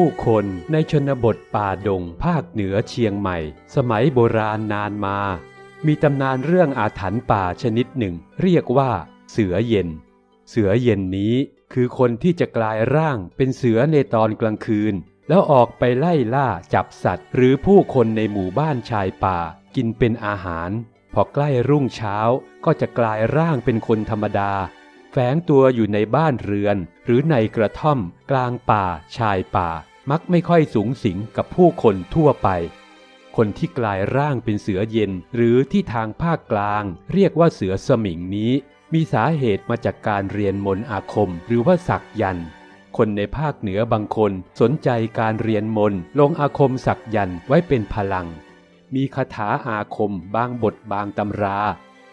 ผู้คนในชนบทป่าดงภาคเหนือเชียงใหม่ สมัยโบราณนานมา มีตำนานเรื่องอาถรรพ์ป่าชนิดหนึ่ง เรียกว่า เสือเย็น เสือเย็นนี้คือคนที่จะกลายร่างเป็นเสือในตอนกลางคืน แล้วออกไปไล่ล่าจับสัตว์ หรือผู้คนในหมู่บ้านชายป่า กินเป็นอาหาร พอใกล้รุ่งเช้าก็จะกลายร่างเป็นคนธรรมดา ฝงตัวอยู่ในบ้านเรือน หรือในกระท่อม กลางป่า ชายป่า มักไม่ค่อยสูงสิงกับผู้คนทั่วไป คนที่กลายร่างเป็นเสือเย็น หรือที่ทางภาคกลาง เรียกว่าเสือสมิงนี้ มีสาเหตุมาจากการเรียนมนอาคม หรือว่าสักยันต์คนในภาคเหนือบางคนสนใจการเรียนมนลงอาคมสักยันต์ไว้เป็นพลัง มีคาถาอาคมบางบทบางตำรา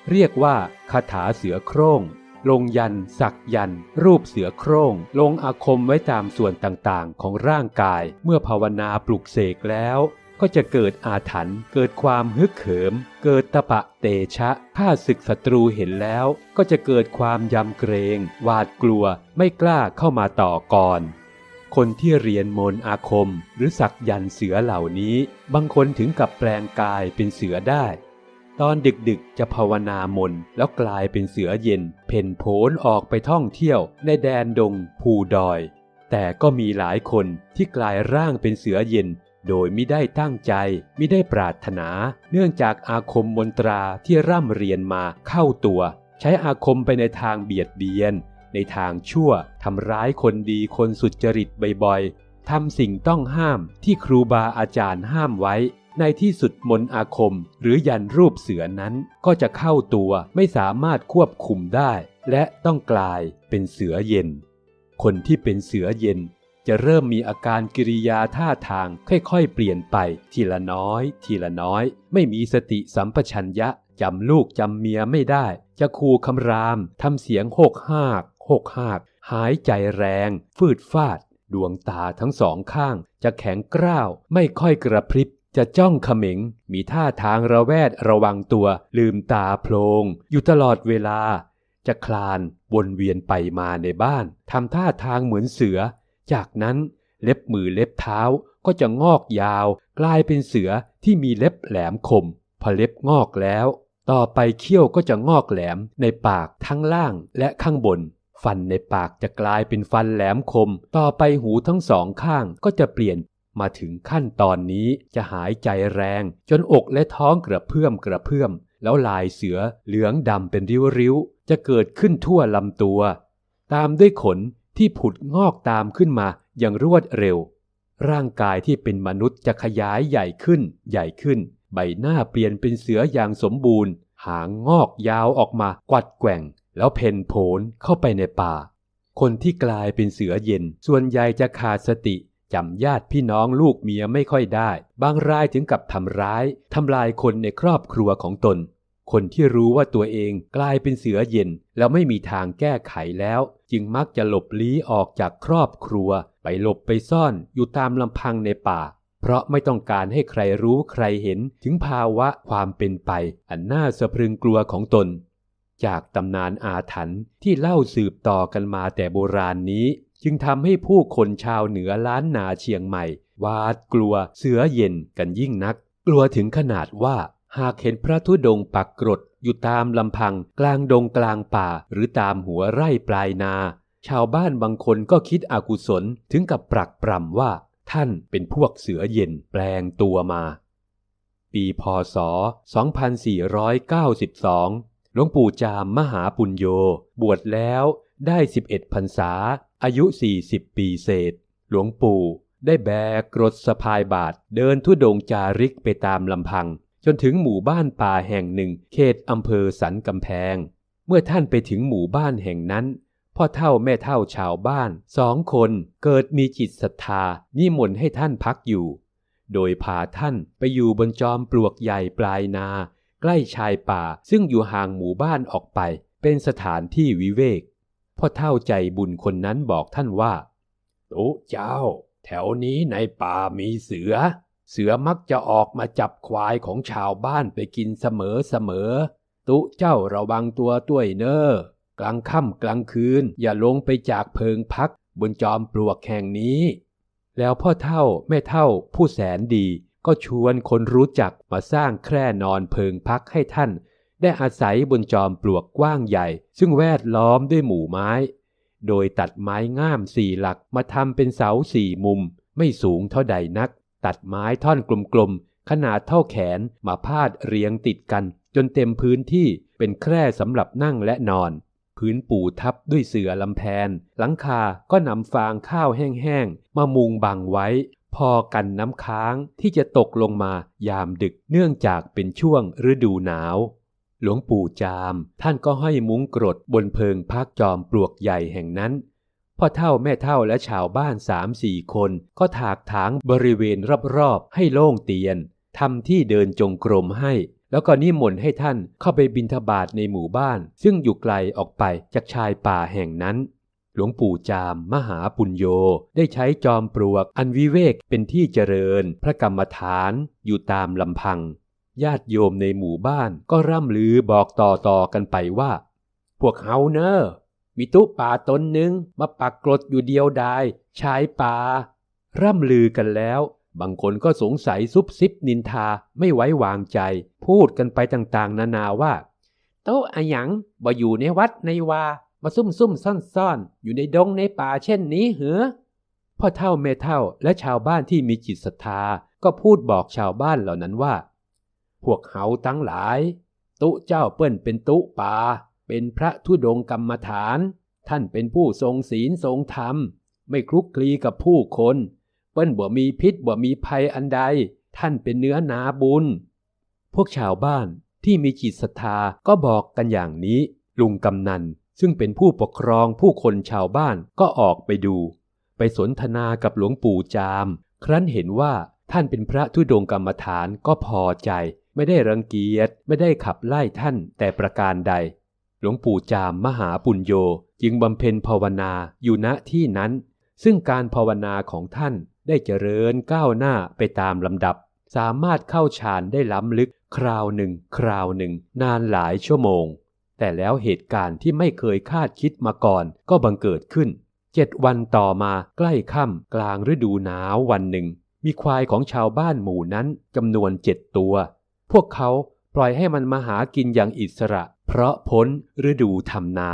เรียกว่าคาถาเสือโคร่ง ลงยันสักยัน รูปเสือโคร่ง ลงอาคมไว้ตามส่วนต่างๆ ของร่างกาย เมื่อภาวนาปลุกเสกแล้ว ก็จะเกิดอาถรรพ์เกิดความฮึกเหิม เกิดตะปะเตชะข้าศึกศัตรูเห็นแล้ว ก็จะเกิดความยำเกรง หวาดกลัวไม่กล้าเข้ามาต่อก่อนคนที่เรียนมนต์อาคมหรือสักยันเสือเหล่านี้ บางคนถึงกับแปลงกายเป็นเสือได้ ตอนดึกๆ จะภาวนามนต์แล้วกลายเป็นเสือเย็น เพ่นโผนออกไปท่องเที่ยวในแดนดงภูดอย แต่ก็มีหลายคนที่กลายร่างเป็นเสือเย็น โดยไม่ได้ตั้งใจไม่ได้ปรารถนา เนื่องจากอาคมมนตราที่ร่ำเรียนมาเข้าตัว ใช้อาคมไปในทางเบียดเบียน ในทางชั่วทำร้ายคนดีคนสุจริตบ่อยๆทำสิ่งต้องห้ามที่ครูบาอาจารย์ห้ามไว้ ในที่สุดมนอาคม หรือยันรูปเสือนั้นก็จะเข้าตัวไม่สามารถควบคุมได้ และต้องกลายเป็นเสือเย็น คนที่เป็นเสือเย็น จะเริ่มมีอาการกิริยาท่าทางค่อยๆ เปลี่ยนไปทีละน้อย ทีละน้อย ไม่มีสติสัมปชัญญะจำลูกจำเมียไม่ได้ จะคูคำรามทำเสียงโหกหากโหกหาก หายใจแรง ฟืดฟาด ดวงตาทั้งสองข้าง จะแข็งกร้าว ไม่ค่อยกระพริบ จะจ้องเขม็งมีท่าทางระแวดระวังตัว ลืมตาโพลง อยู่ตลอดเวลา จะคลานวนเวียนไปมาในบ้านทำท่าทางเหมือนเสือ จากนั้นเล็บมือเล็บเท้าก็จะงอกยาว กลายเป็นเสือที่มีเล็บแหลมคม พอเล็บงอกแล้ว ต่อไปเขี้ยวก็จะงอกแหลมในปากทั้งล่างและข้างบน ฟันในปากจะกลายเป็นฟันแหลมคม ต่อไปหูทั้งสองข้างก็จะเปลี่ยน มาถึงขั้นตอนนี้จะหายใจแรง จนอกและท้องกระเพื่อมกระเพื่อม แล้วลายเสือเหลืองดำเป็นริ้วๆ จะเกิดขึ้นทั่วลำตัว ตามด้วยขนที่ผุดงอกตามขึ้นมาอย่างรวดเร็ว ร่างกายที่เป็นมนุษย์จะขยายใหญ่ขึ้น ใหญ่ขึ้น ใบหน้าเปลี่ยนเป็นเสืออย่างสมบูรณ์ หางงอกยาวออกมากวัดแกว่ง แล้วเพ่นโผนเข้าไปในป่า คนที่กลายเป็นเสือเย็น ส่วนใหญ่จะขาดสติ จำญาติพี่น้องลูกเมียไม่ค่อยได้ บางรายถึงกับทำร้ายทำลายคนในครอบครัวของตน คนที่รู้ว่าตัวเองกลายเป็นเสือเย็น แล้วไม่มีทางแก้ไขแล้ว จึงมักจะหลบลี้ออกจากครอบครัว ไปหลบไปซ่อนอยู่ตามลำพังในป่า เพราะไม่ต้องการให้ใครรู้ใครเห็นถึงภาวะความเป็นไป อันน่าสะพรึงกลัวของตน จากตำนานอาถรรพ์ที่เล่าสืบต่อกันมาแต่โบราณนี้ จึงทำให้ผู้คนชาวเหนือล้านนาเชียงใหม่หวาดกลัวเสือเย็นกันยิ่งนัก กลัวถึงขนาดว่าหากเห็นพระธุดงปักกรดอยู่ตามลำพังกลางดงกลางป่าหรือตามหัวไร่ปลายนา ชาวบ้านบางคนก็คิดอกุศลถึงกับปรักปรำว่า ท่านเป็นพวกเสือเย็นแปลงตัวมา ปีพศ 2492 หลวงปู่จามมหาปุญโญบวชแล้ว ได้11พรรษา อายุ40ปีเศษ หลวงปู่ได้แบกรถสะพายบาทเดินทุดงจาริกไปตามลำพัง จนถึงหมู่บ้านป่าแห่งหนึ่ง เขตอำเภอสันกำแพง เมื่อท่านไปถึงหมู่บ้านแห่งนั้นพ่อเท่าแม่เท่าชาวบ้านสองคนเกิดมีจิตศรัทธานิมนต์ให้ท่านพักอยู่ โดยพาท่านไปอยู่บนจอมปลวกใหญ่ปลายนา ใกล้ชายป่าซึ่งอยู่ห่างหมู่บ้านออกไป เป็นสถานที่วิเวก พ่อเท่าใจบุญคนนั้นบอกท่านว่าโอ้เจ้า แถวนี้ในป่ามีเสือ เสือมักจะออกมาจับควายของชาวบ้านไปกินเสมอเสมอ ตุเจ้าระวังตัวด้วยเนอ้อกลางค่ำกลางคืนอย่าลงไปจากเพิงพักบนจอมปลวกแห่งนี้ แล้วพ่อเท่าแม่เท่าผู้แสนดีก็ชวนคนรู้จักมาสร้างแคร่นอนเพิงพักให้ท่าน ได้อาศัยบนจอมปลวกกว้างใหญ่ ซึ่งแวดล้อมด้วยหมู่ไม้ โดยตัดไม้ง่ามสี่หลักมาทำเป็นเสาสี่มุม ไม่สูงเท่าใดนัก ตัดไม้ท่อนกลมๆ ขนาดเท่าแขนมาพาดเรียงติดกัน จนเต็มพื้นที่เป็นแคร่สำหรับนั่งและนอน พื้นปูทับด้วยเสื่อลำแพน หลังคาก็นำฟางข้าวแห้งๆ มามุงบังไว้ พอกันน้ำค้างที่จะตกลงมายามดึกเนื่องจากเป็นช่วงฤดูหนาว หลวงปู่จาม ท่านก็ห้อยมุ้งกรดบนเพิงพักจอมปลวกใหญ่แห่งนั้น พ่อเท่าแม่เท่าและชาวบ้านสามสี่คนก็ถากถางบริเวณรอบๆให้โล่งเตียนทำที่เดินจงกรมให้ แล้วก็นิมนต์ให้ท่านเข้าไปบิณฑบาตในหมู่บ้าน ซึ่งอยู่ไกลออกไปจากชายป่าแห่งนั้น หลวงปู่จาม มหาปุญโญได้ใช้จอมปลวกอันวิเวกเป็นที่เจริญ พระกรรมฐานอยู่ตามลำพัง ญาติโยมในหมู่บ้านก็ร่ำลือบอกต่อๆกันไปว่า พวกเฮาเนอมีตุ๊ป่าตนหนึ่งมาปักกรดอยู่เดียวดายชายป่า ร่ำลือกันแล้ว บางคนก็สงสัยซุบซิบนินทาไม่ไว้วางใจ พูดกันไปต่างๆ นานาว่า โต๊ะอะหยังบ่อยู่ในวัดในวา มาซุ่มซุ่มซ่อนซ่อนๆอยู่ในดงในป่าเช่นนี้เหรอพ่อเท่าแม่เท่าและชาวบ้านที่มีจิตศรัทธาก็พูดบอกชาวบ้านเหล่านั้นว่า พวกเฮาทั้งหลาย ตุเจ้าเปิ้นเป็นตุป่า เป็นพระธุดงกรรมฐาน ท่านเป็นผู้ทรงศีลทรงธรรม ไม่คลุกคลีกับผู้คน เปิ้นบ่มีพิษบ่มีภัยอันใด ท่านเป็นเนื้อนาบุญ พวกชาวบ้านที่มีจิตศรัทธาก็บอกกันอย่างนี้ ลุงกำนันซึ่งเป็นผู้ปกครองผู้คนชาวบ้านก็ออกไปดู ไปสนทนากับหลวงปู่จาม ครั้นเห็นว่าท่านเป็นพระธุดงกรรมฐานก็พอใจ ไม่ได้รังเกียจไม่ได้ขับไล่ท่านแต่ประการใด หลวงปู่จามมหาปุญโญจึงบำเพ็ญภาวนาอยู่ณที่นั้น ซึ่งการภาวนาของท่านได้เจริญก้าวหน้าไปตามลำดับ สามารถเข้าฌานได้ล้ำลึกคราวหนึ่ง คราวหนึ่ง นานหลายชั่วโมง แต่แล้วเหตุการณ์ที่ไม่เคยคาดคิดมาก่อนก็บังเกิดขึ้นเจ็ดวันต่อมาใกล้ค่ำกลางฤดูหนาววันหนึ่ง มีควายของชาวบ้านหมู่นั้นจำนวนเจ็ดตัว พวกเขาปล่อยให้มันมาหากินอย่างอิสระ เพราะพ้นฤดูทำนา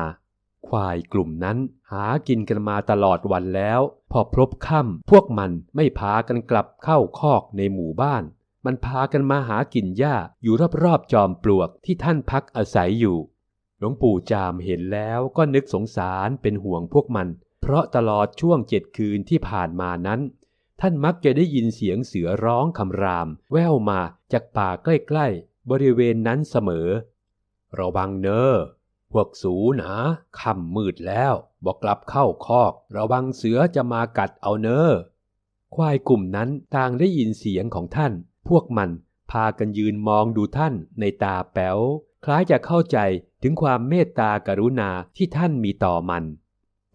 ควายกลุ่มนั้นหากินกันมาตลอดวันแล้ว พอพลบค่ำพวกมันไม่พากันกลับเข้าคอกในหมู่บ้าน มันพากันมาหากินหญ้าอยู่รอบๆจอมปลวกที่ท่านพักอาศัยอยู่ หลวงปู่จามเห็นแล้วก็นึกสงสารเป็นห่วงพวกมัน เพราะตลอดช่วงเจ็ดคืนที่ผ่านมานั้น ท่านมักจะได้ยินเสียงเสือร้องคำราม แว่วมาจากป่าใกล้ๆ บริเวณนั้นเสมอ ระวังเนอ้อพวกสูนะค่ำมืดแล้วบอกกลับเข้าคอก ระวังเสือจะมากัดเอาเนอ้อควายกลุ่มนั้นต่างได้ยินเสียงของท่าน พวกมันพากันยืนมองดูท่านในตาแป๋ว คล้ายจะเข้าใจถึงความเมตตากรุณาที่ท่านมีต่อมัน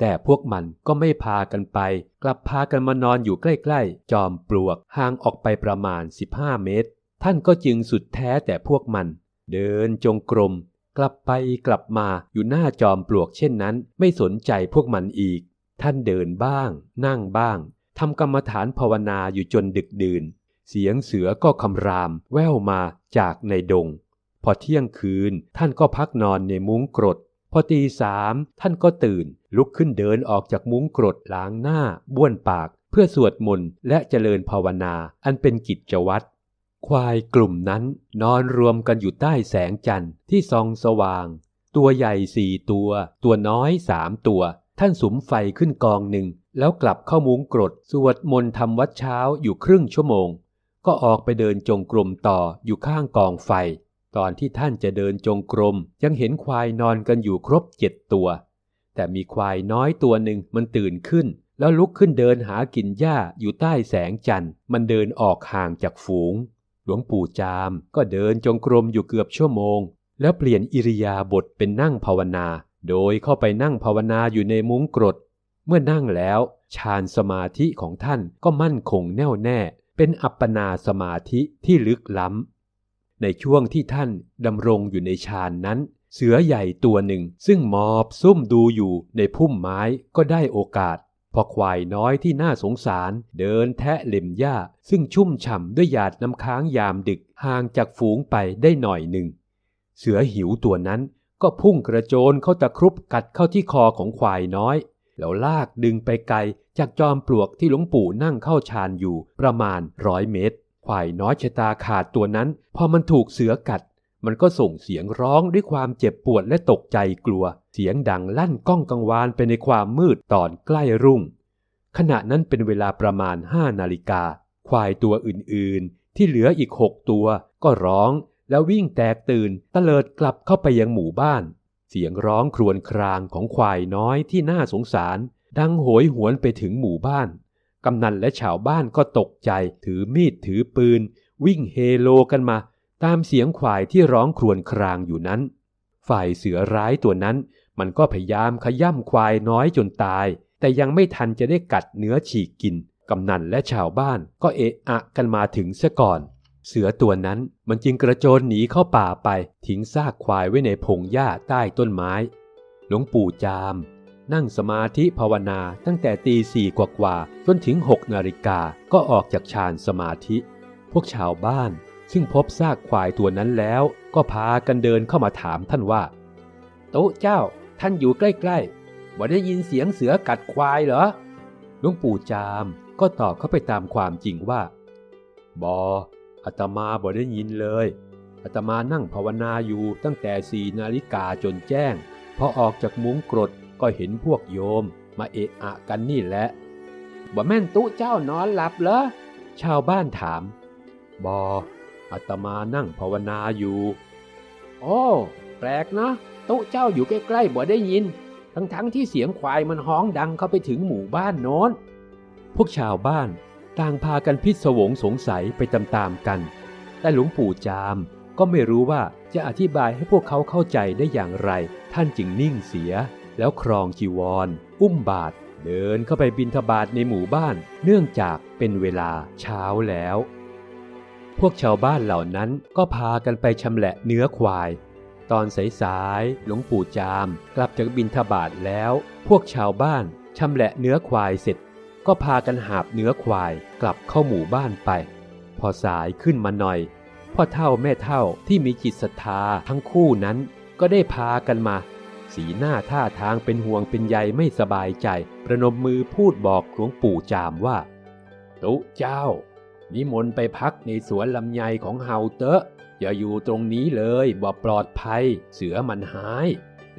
แต่พวกมันก็ไม่พากันไป กลับพากันมานอนอยู่ใกล้ๆ จอมปลวกห่างออกไปประมาณ 15 เมตร ท่านก็จึงสุดแท้แต่พวกมัน เดินจงกรม กลับไปกลับมาอยู่หน้าจอมปลวกเช่นนั้น ไม่สนใจพวกมันอีก ท่านเดินบ้าง นั่งบ้างทำกรรมฐานภาวนาอยู่จนดึกดื่น เสียงเสือก็คำราม แว่วมาจากในดง พอเที่ยงคืนท่านก็พักนอนในมุ้งกรด พอตีสามท่านก็ตื่น ลุกขึ้นเดินออกจากมุ้งกรดล้างหน้า บ้วนปาก เพื่อสวดมนต์และเจริญภาวนาอันเป็นกิจวัตรควายกลุ่มนั้นนอนรวมกันอยู่ใต้แสงจันทร์ที่ส่องสว่าง ตัวใหญ่สี่ตัว ตัวน้อยสามตัว ท่านสุมไฟขึ้นกองหนึ่ง แล้วกลับเข้ามุ้งกรด สวดมนต์ทำวัดเช้าอยู่ครึ่งชั่วโมง ก็ออกไปเดินจงกรมต่ออยู่ข้างกองไฟ ตอนที่ท่านจะเดินจงกรมยังเห็นควายนอนกันอยู่ครบเจ็ดตัว แต่มีควายน้อยตัวหนึ่งมันตื่นขึ้น แล้วลุกขึ้นเดินหากินหญ้าอยู่ใต้แสงจันทร์ มันเดินออกห่างจากฝูง หลวงปู่จามก็เดินจงกรมอยู่เกือบชั่วโมง แล้วเปลี่ยนอิริยาบถเป็นนั่งภาวนา โดยเข้าไปนั่งภาวนาอยู่ในมุ้งกรด เมื่อนั่งแล้วฌานสมาธิของท่านก็มั่นคงแน่วแน่ เป็นอัปปนาสมาธิที่ลึกล้ำในช่วงที่ท่านดำรงอยู่ในฌานนั้น เสือใหญ่ตัวหนึ่งซึ่งมอบซุ่มดูอยู่ในพุ่มไม้ก็ได้โอกาส พอควายน้อยที่น่าสงสารเดินแทะเล็มหญ้า ซึ่งชุ่มฉ่ำด้วยหยาดน้ำค้างยามดึกห่างจากฝูงไปได้หน่อยหนึ่ง เสือหิวตัวนั้นก็พุ่งกระโจนเข้าตะครุบกัดเข้าที่คอของควายน้อย แล้วลากดึงไปไกลจากจอมปลวกที่หลวงปู่นั่งเข้าฌานอยู่ประมาณร้อยเมตร ควายน้อยชะตาขาดตัวนั้น พอมันถูกเสือกัด มันก็ส่งเสียงร้องด้วยความเจ็บปวดและตกใจกลัว เสียงดังลั่นก้องกังวานไปในความมืดตอนใกล้รุ่ง ขณะนั้นเป็นเวลาประมาณห้านาฬิกา ควายตัวอื่นๆ ที่เหลืออีกหกตัวก็ร้องแล้ววิ่งแตกตื่นตะเลิดกลับเข้าไปยังหมู่บ้าน เสียงร้องครวญครางของควายน้อยที่น่าสงสาร ดังโหยหวนไปถึงหมู่บ้าน กำนันและชาวบ้านก็ตกใจถือมีดถือปืน วิ่งเฮโลกันมา ตามเสียงควายที่ร้องครวญครางอยู่นั้น ฝ่ายเสือร้ายตัวนั้น มันก็พยายามขย่ำควายน้อยจนตาย แต่ยังไม่ทันจะได้กัดเนื้อฉีกกิน กำนันและชาวบ้านก็เอะอะกันมาถึงเสียก่อน เสือตัวนั้นมันจึงกระโจนหนีเข้าป่าไป ทิ้งซากควายไว้ในพงหญ้าใต้ต้นไม้ หลวงปู่จาม นั่งสมาธิภาวนาตั้งแต่ตีสี่กว่าๆจนถึงหกนาฬิกาก็ออกจากฌานสมาธิ พวกชาวบ้าน ซึ่งพบซากควายตัวนั้นแล้ว ก็พากันเดินเข้ามาถามท่านว่า โต๊ะเจ้าท่านอยู่ใกล้ๆบ่ได้ยินเสียงเสือกัดควายเหรอหลวงปู่จามก็ตอบเข้าไปตามความจริงว่าบออาตมาบ่ได้ยินเลยอาตมานั่งภาวนาอยู่ตั้งแต่สี่นาฬิกาจนแจ้ง พอออกจากมุ้งกรดก็เห็นพวกโยม มาเอะอะกันนี่แหละบ่แม่นตู้เจ้านอนหลับเหรอชาวบ้านถาม บอ อาตมานั่งภาวนาอยู่โอ้แปลกนะตู้เจ้าอยู่ใกล้ๆบ่ได้ยิน ทั้งๆที่เสียงควายมันฮ้องดังเข้าไปถึงหมู่บ้านโน้น พวกชาวบ้านต่างพากันพิศวงสงสัยไปตามๆกัน แต่หลวงปู่จามก็ไม่รู้ว่าจะอธิบายให้พวกเขาเข้าใจได้อย่างไร ท่านจึงนิ่งเสีย แล้วครองจีวรอุ้มบาท เดินเข้าไปบินทบาทในหมู่บ้าน เนื่องจากเป็นเวลาเช้าแล้ว พวกชาวบ้านเหล่านั้นก็พากันไปชำแหละเนื้อควาย ตอนสายๆหลวงปู่จามกลับจากบินทบาทแล้ว พวกชาวบ้านชำแหละเนื้อควายเสร็จ ก็พากันหาบเนื้อควายกลับเข้าหมู่บ้านไป พอสายขึ้นมาหน่อยพ่อเท่าแม่เท่าที่มีจิตศรัทธาทั้งคู่นั้นก็ได้พากันมา สีหน้าท่าทางเป็นห่วงเป็นใยไม่สบายใจ ประนมมือพูดบอกหลวงปู่จามว่า ตุเจ้า นิมนต์ไปพักในสวนลำไยของเฮาเตอะอย่าอยู่ตรงนี้เลยบ่ปลอดภัย เสือมันหาย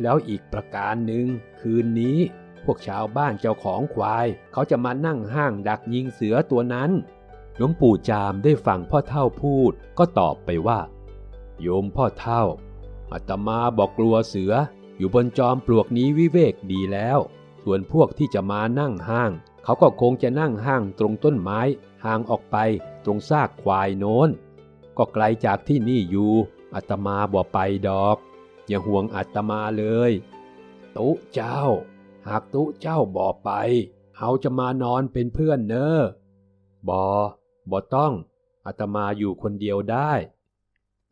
แล้วอีกประการหนึ่งคืนนี้ พวกชาวบ้านเจ้าของควาย เขาจะมานั่งห้างดักยิงเสือตัวนั้นหลวงปู่จามได้ฟังพ่อเท่าพูด ก็ตอบไปว่า โยมพ่อเท่าอาตมาบอกกลัวเสือ อยู่บนจอมปลวกนี้วิเวกดีแล้ว ส่วนพวกที่จะมานั่งห้าง เขาก็คงจะนั่งห้างตรงต้นไม้ ห่างออกไปตรงซากควายโน้น ก็ไกลจากที่นี่อยู่อาตมาบ่ไปดอก อย่าห่วงอาตมาเลย ตุเจ้า หากตุเจ้าบ่ไปเฮาจะมานอนเป็นเพื่อนเนอะบอบ่ต้องอาตมาอยู่คนเดียวได้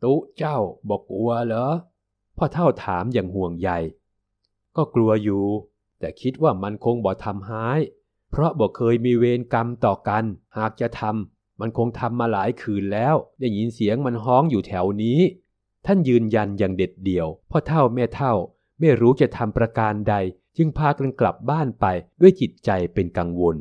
ตุเจ้าบอกกลัวเหรอพ่อเท่าถามอย่างห่วงใยก็กลัวอยู่ แต่คิดว่ามันคงบ่ทำร้าย เพราะบ่เคยมีเวรกรรมต่อกัน หากจะทำมันคงทำมาหลายคืนแล้ว ได้ยินเสียงมันฮ้องอยู่แถวนี้ ท่านยืนยันอย่างเด็ดเดี่ยวพ่อเท่าแม่เท่า ไม่รู้จะทำประการใด จึงพากันกลับบ้านไปด้วยจิตใจเป็นกังวล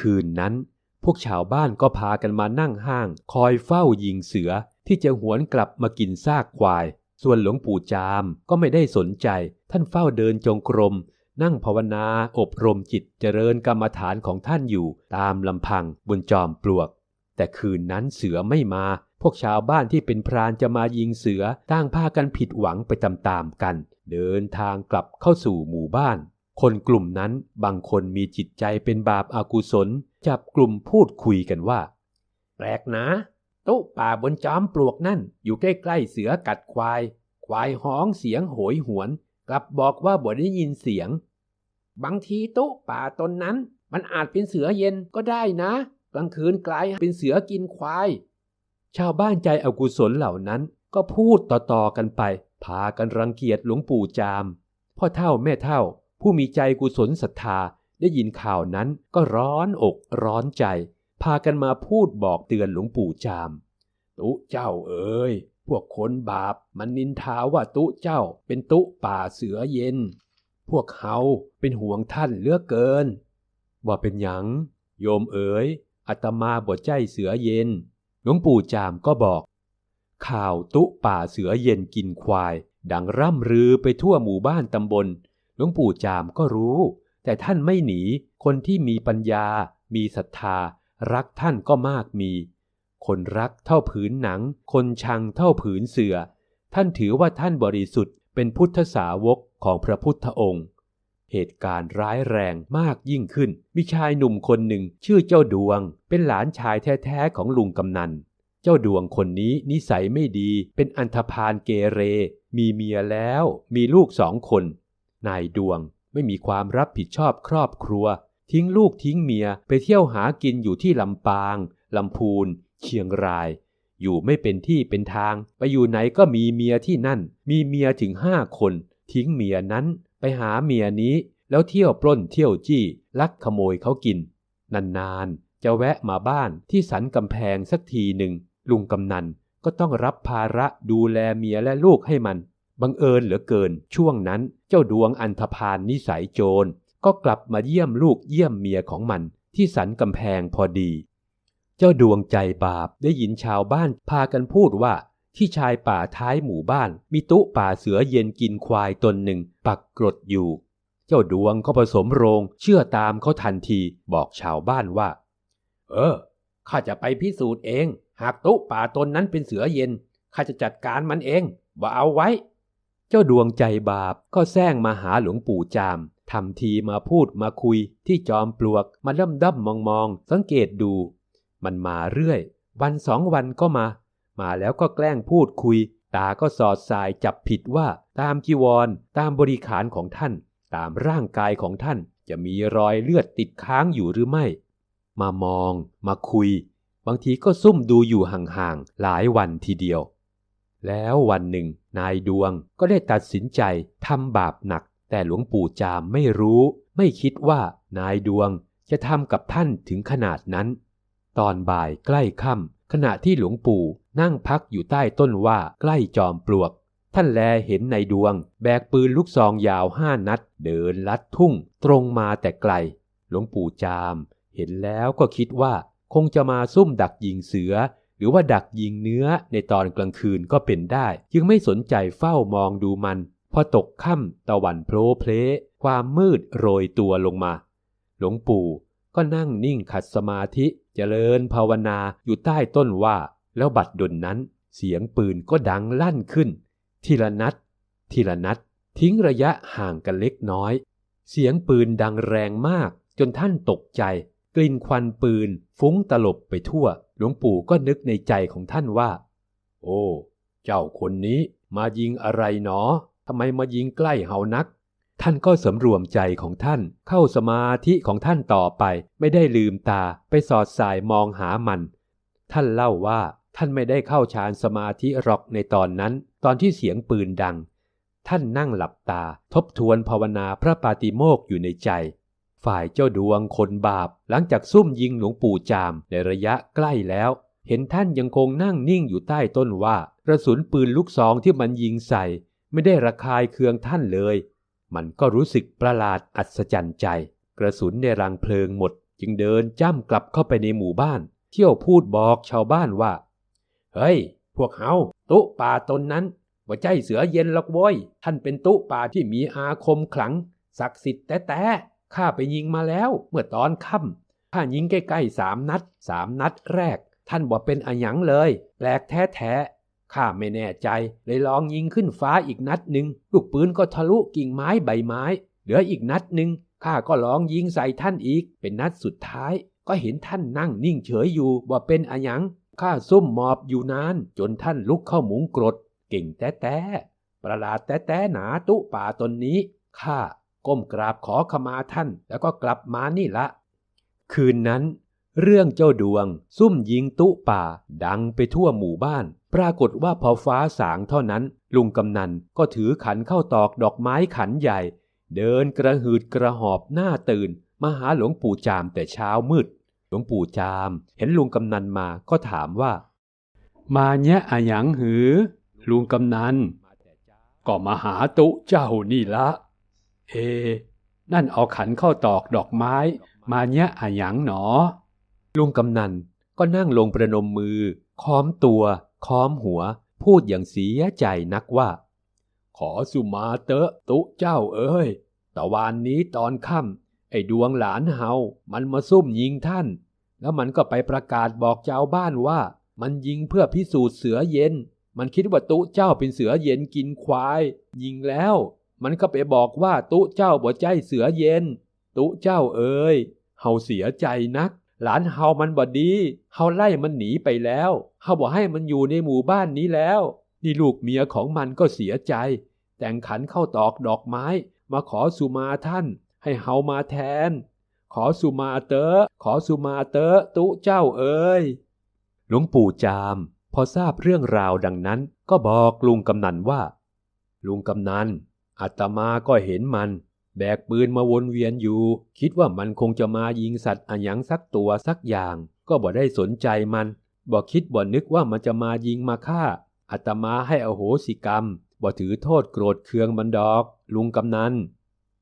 คืนนั้น พวกชาวบ้านก็พากันมานั่งห้าง คอยเฝ้ายิงเสือที่จะหวนกลับมากินซากควาย ส่วนหลวงปู่จามก็ไม่ได้สนใจ ท่านเฝ้าเดินจงกรม นั่งภาวนาอบรมจิตเจริญกรรมฐานของท่านอยู่ตามลำพังบนจอมปลวก แต่คืนนั้นเสือไม่มา พวกชาวบ้านที่เป็นพรานจะมายิงเสือต่างพากันผิดหวังไปตามๆกัน เดินทางกลับเข้าสู่หมู่บ้าน คนกลุ่มนั้นบางคนมีจิตใจเป็นบาปอากุศล จับกลุ่มพูดคุยกันว่า แปลกนะโต๊ป่าบนจอมปลวกนั่นอยู่ใกล้ๆเสือกัดควาย ควายห้องเสียงโหยหวน กลับบอกว่าบ่ได้ยินเสียง บางทีโต๊ป่าตนนั้น มันอาจเป็นเสือเย็นก็ได้นะ กลางคืนกลายเป็นเสือกินควาย ชาวบ้านใจอกุศลเหล่านั้นก็พูดต่อๆกันไป พากันรังเกียจหลวงปู่จาม พ่อเท่าแม่เท่า ผู้มีใจกุศลศรัทธาได้ยินข่าวนั้นก็ร้อนอกร้อนใจ พากันมาพูดบอกเตือนหลวงปู่จาม ตุเจ้าเอ๋ย พวกคนบาปมันนินทาว่าตุเจ้าเป็นตุป่าเสือเย็น พวกเฮาเป็นห่วงท่านเลือกเกิน ว่าเป็นหยัง โยมเอ๋ยอาตมาบทใจเสือเย็น หลวงปู่จามก็บอก ข่าวตุป่าเสือเย็นกินควาย ดังร่ำรือไปทั่วหมู่บ้านตำบล หลวงปู่จามก็รู้ แต่ท่านไม่หนี คนที่มีปัญญา มีศรัทธา รักท่านก็มากมี คนรักเท่าผืนหนัง คนชังเท่าผืนเสือ ท่านถือว่าท่านบริสุทธิ์เป็นพุทธสาวกของพระพุทธองค์ เหตุการณ์ร้ายแรงมากยิ่งขึ้น มีชายหนุ่มคนหนึ่งชื่อเจ้าดวง เป็นหลานชายแท้ๆของลุงกำนัน เจ้าดวงคนนี้นิสัยไม่ดี เป็นอันธพาลเกเร มีเมียแล้ว มีลูกสองคน นายดวงไม่มีความรับผิดชอบครอบครัว ทิ้งลูกทิ้งเมียไปเที่ยวหากินอยู่ที่ลำปางลำพูน เชียงราย อยู่ไม่เป็นที่เป็นทาง ไปอยู่ไหนก็มีเมียที่นั่น มีเมียถึงห้าคน ทิ้งเมียนั้นไปหาเมียนี้ แล้วเที่ยวปล้นเที่ยวจี้ ลักขโมยเขากิน นานๆ จะแวะมาบ้านที่สันกำแพงสักทีหนึ่ง ลุงกำนันก็ต้องรับภาระดูแลเมียและลูกให้มัน บังเอิญเหลือเกิน ช่วงนั้นเจ้าดวงอันธพาลนิสัยโจร ก็กลับมาเยี่ยมลูกเยี่ยมเมียของมันที่สันกำแพงพอดี เจ้าดวงใจบาปได้ยินชาวบ้านพากันพูดว่าที่ชายป่าท้ายหมู่บ้าน มีตุป่าเสือเย็นกินควายตนหนึ่ง ปักกรดอยู่ เจ้าดวงก็ผสมโรง เชื่อตามเขาทันทีบอกชาวบ้านว่า เออข้าจะไปพิสูจน์เอง หากตุป่าตนนั้นเป็นเสือเย็นข้าจะจัดการมันเองว่าเอาไว้ เจ้าดวงใจบาปก็แซงมาหาหลวงปู่จามทำทีมาพูดมาคุยที่จอมปลวกมาด้ำด้ำมองมองสังเกตดู มันมาเรื่อย วันสองวันก็มา มาแล้วก็แกล้งพูดคุย ตาก็สอดสายจับผิดว่าตามจีวร ตามบริขารของท่าน ตามร่างกายของท่าน จะมีรอยเลือดติดค้างอยู่หรือไม่ มามอง มาคุย บางทีก็ซุ่มดูอยู่ห่างๆหลายวันทีเดียว แล้ววันหนึ่ง นายดวงก็ได้ตัดสินใจทำบาปหนัก แต่หลวงปู่จามไม่รู้ ไม่คิดว่านายดวงจะทำกับท่านถึงขนาดนั้น ตอนบ่ายใกล้ค่ำขณะที่หลวงปู่นั่งพักอยู่ใต้ต้นว่าใกล้จอมปลวก ท่านแลเห็นในดวง แบกปืนลูกซองยาวห้านัด เดินลัดทุ่ง ตรงมาแต่ไกล หลวงปู่จาม เห็นแล้วก็คิดว่า คงจะมาซุ่มดักยิงเสือ หรือว่าดักยิงเนื้อในตอนกลางคืนก็เป็นได้ จึงไม่สนใจเฝ้ามองดูมัน พอตกค่ำตะวันโผล่เพลความมืดโรยตัวลงมา หลวงปู่ ก็นั่งนิ่งขัดสมาธิเจริญภาวนาอยู่ใต้ต้นว่า แล้วบัดดลนั้น เสียงปืนก็ดังลั่นขึ้น ทีละนัด ทีละนัด ทิ้งระยะห่างกันเล็กน้อย เสียงปืนดังแรงมากจนท่านตกใจ กลิ่นควันปืน ฟุ้งตลบไปทั่ว หลวงปู่ก็นึกในใจของท่านว่า โอ้ เจ้าคนนี้มายิงอะไรหนอทำไมมายิงใกล้เฮานัก ท่านก็สำรวมใจของท่านเข้าสมาธิของท่านต่อไป ไม่ได้ลืมตาไปสอดสายมองหามัน ท่านเล่าว่าท่านไม่ได้เข้าฌานสมาธิหรอกในตอนนั้น ตอนที่เสียงปืนดัง ท่านนั่งหลับตา ทบทวนภาวนาพระปาติโมกข์อยู่ในใจ ฝ่ายเจ้าดวงคนบาป หลังจากซุ่มยิงหลวงปู่จามในระยะใกล้แล้ว เห็นท่านยังคงนั่งนิ่งอยู่ใต้ต้นว่ากระสุนปืนลูกซองที่มันยิงใส่ ไม่ได้ระคายเคืองท่านเลย มันก็รู้สึกประหลาดอัศจรรย์ใจ กระสุนในรังเพลิงหมด จึงเดินจ้ำกลับเข้าไปในหมู่บ้าน เที่ยวพูดบอกชาวบ้านว่า เฮ้ย พวกเฮาตุป่าตนนั้นว่าใจเสือเย็นหรอกโว้ย ท่านเป็นตุป่าที่มีอาคมขลัง ศักดิ์สิทธิ์แต่แต่ข้าไปยิงมาแล้วเมื่อตอนค่ำข้ายิงใกล้ๆสามนัดสามนัดแรก ท่านบอกเป็นอะหยังเลย แปลกแท้แท้ๆ ข้าไม่แน่ใจเลยลองยิงขึ้นฟ้าอีกนัดหนึ่งลูกปืนก็ทะลุกิ่งไม้ใบไม้ เหลืออีกนัดหนึ่งข้าก็ลองยิงใส่ท่านอีก เป็นนัดสุดท้าย ก็เห็นท่านนั่งนิ่งเฉยอยู่ว่าเป็นอะยังข้าซุ่มหมอบอยู่นาน จนท่านลุกเข้ามุงกรด เก่งแต้แต้ประหลาดแต้แต้หนาตุป่าตนนี้ข้าก้มกราบขอขมาท่าน แล้วก็กลับมานี่ละ คืนนั้น เรื่องเจ้าดวง ซุ่มยิงตุป่า ดังไปทั่วหมู่บ้าน ปรากฏว่าพอฟ้าสางเท่านั้น ลุงกำนันก็ถือขันเข้าตอกดอกไม้ขันใหญ่ เดินกระหืดกระหอบหน้าตื่นมาหาหลวงปู่จามแต่เช้ามืด หลวงปู่จาม เห็นลุงกำนันมาก็ถามว่า มาแยอะหยังหือ ลุงกำนันก็มาหาตุเจ้านี่ละ เอ นั่นเอาขันเข้าตอกดอกไม้ มาแยอะหยังหนอ ลุงกำนันก็นั่งลงประนมมือ ค้อมตัว ค้อมหัว พูดอย่างเสียใจนักว่า ขอสุมาเตอะตุเจ้าเอ้ยตะวันนี้ตอนค่ำไอ้ดวงหลานเฮา มันมาซุ่มยิงท่าน แล้วมันก็ไปประกาศบอกชาวบ้านว่า มันยิงเพื่อพิสูจน์เสือเย็น มันคิดว่าตุเจ้าเป็นเสือเย็นกินควาย ยิงแล้ว มันก็ไปบอกว่าตุเจ้าบ่ใจเสือเย็น ตุเจ้าเอ้ยเฮาเสียใจนัก หลานเฮามันบ่ดี เฮาไล่มันหนีไปแล้ว เฮาบอกให้มันอยู่ในหมู่บ้านนี้แล้ว นี่ลูกเมียของมันก็เสียใจ แต่งขันเข้าตอกดอกไม้ มาขอสุมาท่าน ให้เฮามาแทน ขอสุมาเตอขอสุมาเตอตุเจ้าเอ้ย หลวงปู่จาม พอทราบเรื่องราวดังนั้น ก็บอกลุงกำนันว่า ลุงกำนันอาตมาก็เห็นมัน แบกปืนมาวนเวียนอยู่ คิดว่ามันคงจะมายิงสัตว์อันหยังสักตัวสักอย่าง ก็บ่ได้สนใจมันบ่คิดบ่นึกว่ามันจะมายิงมาฆ่าอาตมาให้อโหสิกรรมบ่ถือโทษโกรธเคืองมันดอก ลุงกำนัน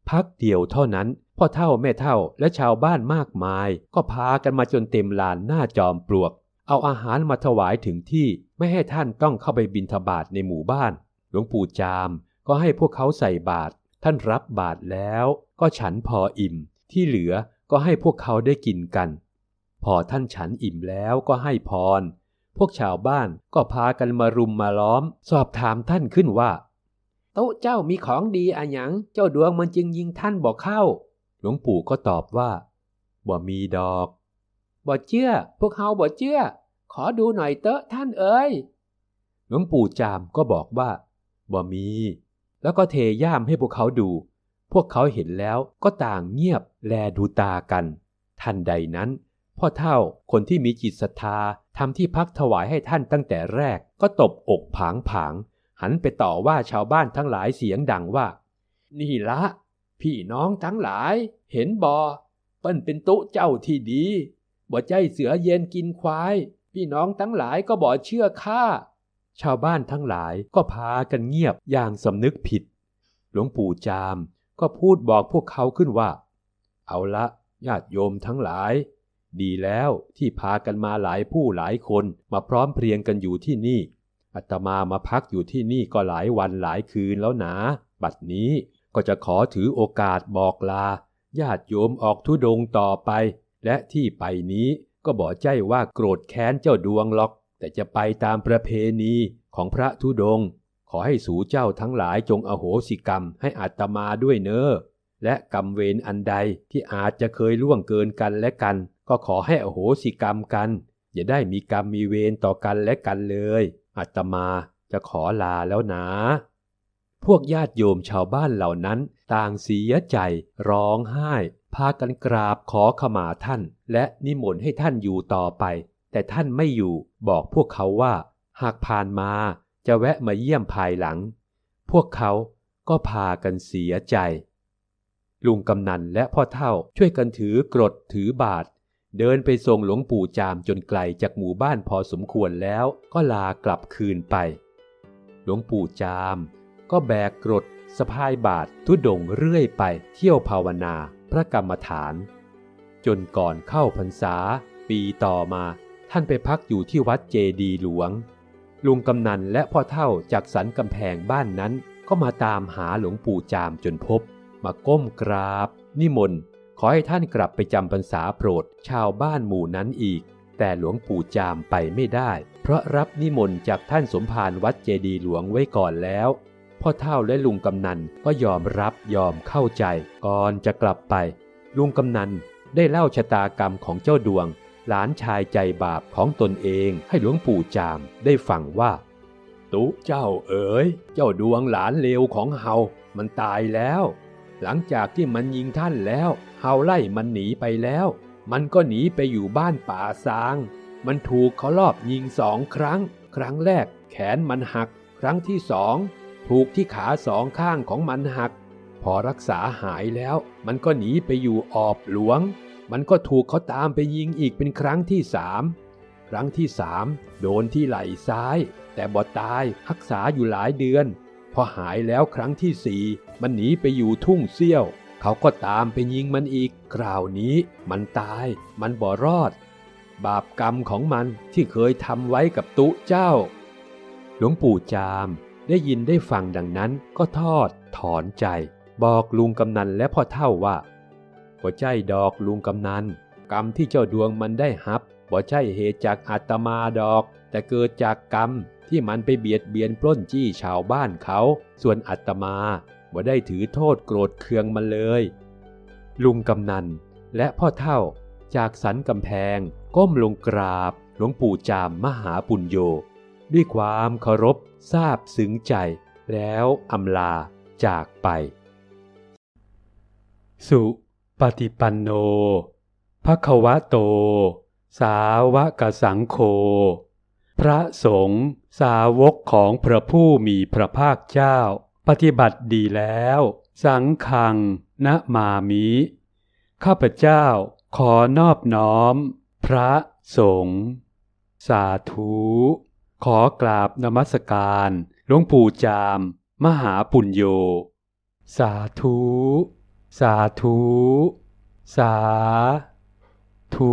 พักเดียวเท่านั้นพ่อเท่าแม่เท่าและชาวบ้านมากมาย ก็พากันมาจนเต็มลานหน้าจอมปลวก เอาอาหารมาถวายถึงที่ไม่ให้ท่านต้องเข้าไปบิณฑบาตในหมู่บ้าน หลวงปู่จามก็ให้พวกเขาใส่บาตร ท่านรับบาตรแล้วก็ฉันพออิ่ม ที่เหลือก็ให้พวกเขาได้กินกัน พอท่านฉันอิ่มแล้วก็ให้พร พวกชาวบ้านก็พากันมารุมมาล้อม สอบถามท่านขึ้นว่า โต๊ะเจ้ามีของดีอะหยัง เจ้าดวงมันจึงยิงท่านบอกเข้า หลวงปู่ก็ตอบว่า บ่มีดอก บ่เชื่อ พวกเฮาบ่เชื่อ ขอดูหน่อยเตอะท่านเอ้ย หลวงปู่จามก็บอกว่า บ่มี แล้วก็เทย่ามให้พวกเขาดู พวกเขาเห็นแล้วก็ต่างเงียบแลดูตากัน ทันใดนั้น พ่อเท่าคนที่มีจิตศรัทธาทำที่พักถวายให้ท่านตั้งแต่แรกก็ตบอกผางผางหันไปต่อว่าชาวบ้านทั้งหลายเสียงดังว่า นี่ละ พี่น้องทั้งหลาย เห็นบอเปิ้นเป็นตุเจ้าที่ดีบ่ใจเสือเย็นกินควาย พี่น้องทั้งหลายก็บ่เชื่อข้า ชาวบ้านทั้งหลายก็พากันเงียบอย่างสำนึกผิด หลวงปู่จามก็พูดบอกพวกเขาขึ้นว่า เอาละญาติโยมทั้งหลาย ดีแล้วที่พากันมาหลายผู้หลายคนมาพร้อมเพรียงกันอยู่ที่นี่อาตมามาพักอยู่ที่นี่ก็หลายวันหลายคืนแล้วนะบัดนี้ก็จะขอถือโอกาสบอกลาญาติโยมออกทุดงต่อไป และที่ไปนี้ก็บอกใจว่าโกรธแค้นเจ้าดวงหรอก แต่จะไปตามประเพณีของพระธุดง ขอให้สู่เจ้าทั้งหลายจงอโหสิกรรมให้อาตมาด้วยเนอและกรรมเวรอันใดที่อาจจะเคยล่วงเกินกันและกัน ก็ขอให้อโหสิกรรมกัน อย่าได้มีกรรมมีเวรต่อกันและกันเลยอาตมาจะขอลาแล้วนะ พวกญาติโยมชาวบ้านเหล่านั้น ต่างเสียใจร้องไห้ พากันกราบขอขมาท่าน และนิมนต์ให้ท่านอยู่ต่อไป แต่ท่านไม่อยู่บอกพวกเขาว่า หากผ่านมาจะแวะมาเยี่ยมภายหลัง พวกเขาก็พากันเสียใจ ลุงกำนันและพ่อเท่าช่วยกันถือกรดถือบาท เดินไปส่งหลวงปู่จามจนไกลจากหมู่บ้านพอสมควรแล้วก็ลากลับคืนไป หลวงปู่จาม ก็แบกกรดสะพายบาททุดงเรื่อยไปเที่ยวภาวนาพระกรรมฐาน จนก่อนเข้าพรรษาปีต่อมา ท่านไปพักอยู่ที่วัดเจดีหลวง ลุงกำนันและพ่อเท่าจากสันกำแพงบ้านนั้นก็มาตามหาหลวงปู่จามจนพบ มาก้มกราบ นิมนต์ขอให้ท่านกลับไปจำพรรษาโปรดชาวบ้านหมู่นั้นอีก แต่หลวงปู่จามไปไม่ได้ เพราะรับนิมนต์จากท่านสมภารวัดเจดีหลวงไว้ก่อนแล้วพ่อเท่าและลุงกำนันก็ยอมรับยอมเข้าใจก่อนจะกลับไป ลุงกำนันได้เล่าชะตากรรมของเจ้าดวง หลานชายใจบาปของตนเองให้หลวงปู่จามได้ฟังว่า ตุเจ้าเอ๋ย เจ้าดวงหลานเลวของเฮา มันตายแล้ว หลังจากที่มันยิงท่านแล้ว เฮาไล่มันหนีไปแล้ว มันก็หนีไปอยู่บ้านป่าซาง มันถูกเขาลอบยิงสองครั้ง ครั้งแรก แขนมันหัก ครั้งที่สองถูกที่ขาสองข้างของมันหักพพอรักษาหายแล้ว มันก็หนีไปอยู่ออบหลวง มันก็ถูกเขาตามไปยิงอีกเป็นครั้งที่สามครั้งที่สามโดนที่ไหล่ซ้าย แต่บ่ตายรักษาอยู่หลายเดือน พอหายแล้วครั้งที่สี่มันหนีไปอยู่ทุ่งเซี่ยว เขาก็ตามไปยิงมันอีกคราวนี้ มันตาย มันบ่รอด บาปกรรมของมันที่เคยทำไว้กับตุเจ้า หลวงปู่จามได้ยินได้ฟังดังนั้นก็ทอดถอนใจ บอกลุงกำนันและพ่อเท่าว่า บ่ใจดอกลุงกำนัน กรรมที่เจ้าดวงมันได้ฮับบ่ใช่เหตุจากอาตมาดอก แต่เกิดจากกรรมที่มันไปเบียดเบียนปล้นจี้ชาวบ้านเขา ส่วนอาตมาบ่ได้ถือโทษโกรธเคืองมันเลย ลุงกำนันและพ่อเท่าจากสันกำแพง ก้มลงกราบ หลวงปู่จามมหาปุญโญด้วยความเคารพทราบซึ้งใจ แล้วอำลาจากไป สุ ปฏิปันโนภควะโต สาวกสังโฆพระสงฆ์สาวกของพระผู้มีพระภาคเจ้า ปฏิบัติดีแล้ว สังฆังนะมามิข้าพเจ้าขอนอบน้อม พระสงฆ์สาธุ ขอกราบนมัสการหลวงปู่จาม มหาปุญโญสาธุ สาธุ สาธุ